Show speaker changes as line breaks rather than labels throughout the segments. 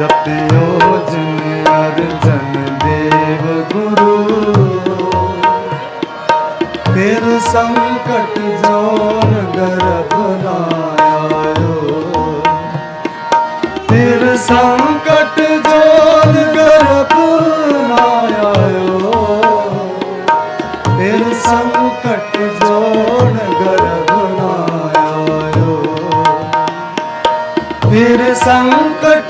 ਜਪਿਓ ਜਿਨ ਅਰਜਨ ਦੇਵ ਗੁਰੂ। ਫਿਰ ਸੰਕਟ ਜੋਨ ਗਰਭ ਨਾ ਫਿਰ ਸੰਕਟ ਜੋਨ ਗਰਭ ਨਾ ਫਿਰ ਸੰਕਟ ਜੋਨ ਗਰਭ ਨਾ ਆਇਓ ਫਿਰ ਸੰਕਟ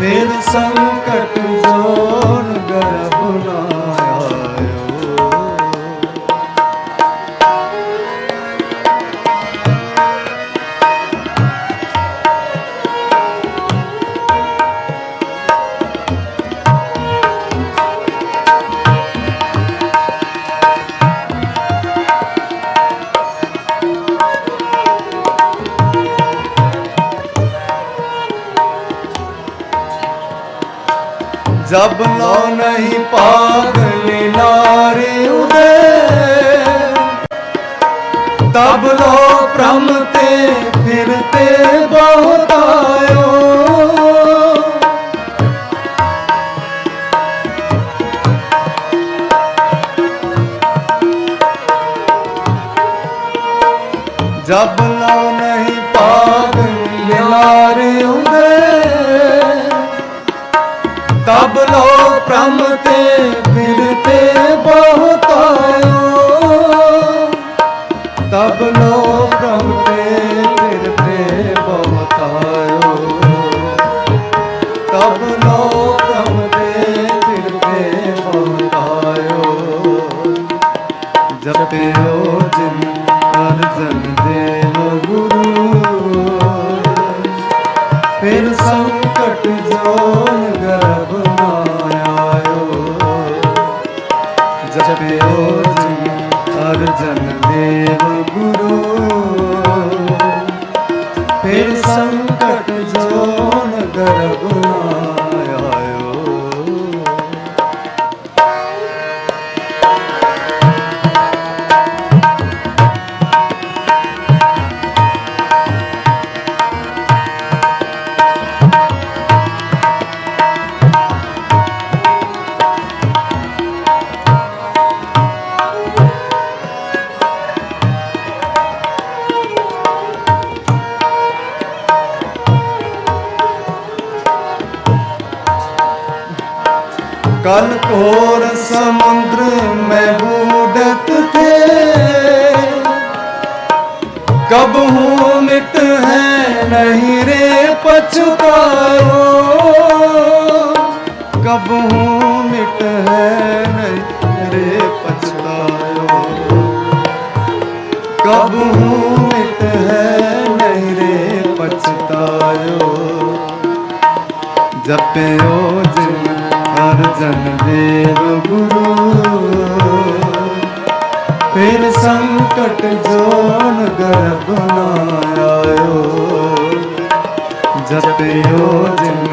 ਫਿਰ ਸੰਕਟ ਜੋਨ ਗਰਭ ਨਾ ਜਬ ਲੋ ਨਹੀਂ ਪਾਗਲ ਨਾਰੇ ਉਦੇ, ਤਬ ਲੋ ਪ੍ਰਮ ਤੇ ਫਿਰਤੇ ਬਹੁਤ ਆਇਓ। ਜਬ ਲੋ ਨਹੀਂ ਪਾਗਲ ਨਾਰੇ ਕਰਮ ਤੇ ਸੰਕਟ ਜੋਨ ਗਰਭ कल घोर समुद्र में बूढ़त थे कब हूँ मिट है नहीं रे पछताओ कब हूँ मिट है नहीं रे पछताओ कब हूँ मिट है नहीं रे पछतायो जपयो ਘਟ ਜੋਨ ਗਰਬ ਨਾ ਆਇਓ। ਜਪਿਓ ਜਿਨ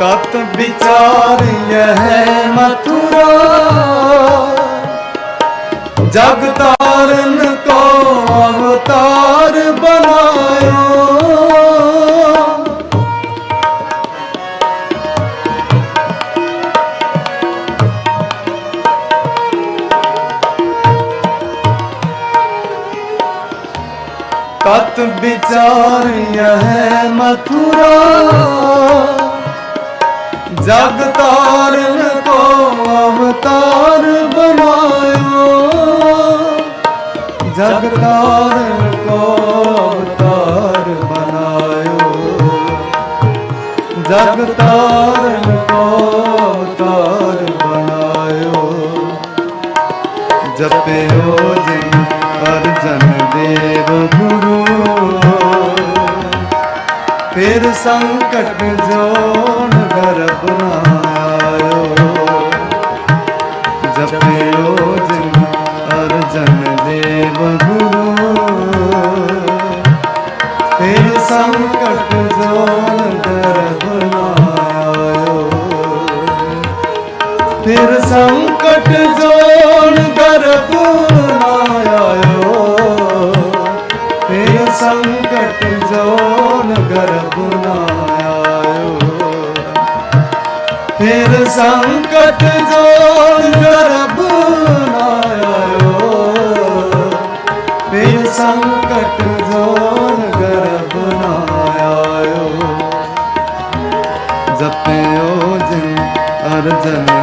तत् विचार यह मथुरा जग तारन को अवतार बनायो ਤਤ विचार यह मथुरा ਜਗ ਤਾਰਨ ਕੋ ਅਵਤਾਰ ਬਨਾਇਓ ਜਗ ਤਾਰਨ ਕੋ ਅਵਤਾਰ ਬਨਾਇਓ ਜਗ ਤਾਰਨ ਸੰਕਟ ਜੋਨ ਗਰਬ ਨਾ ਆਇਓ। ਜਪਿਓ ਜਿਨ ਅਰਜਨ ਦੇਵ ਗੁਰੂ। ਫਿਰ ਸੰਕਟ ਜੋਨ ਗਰਬ ਨਾ ਆਇਓ। ਫਿਰ ਸੰਕਟ ਜੋਨ ਗਰਬ ਫਿਰ ਸੰਕਟ ਜੋਨ ਗਰਭ ਨਾ ਆਇਓ ਫਿਰ ਸੰਕਟ ਜੋਨ ਗਰਭ ਨਾ ਫਿਰ ਸੰਕਟ ਜੋਨ ਗਰਬ ਨਾ ਜਪਿਓ ਜਿਨ ਅਰਜਨ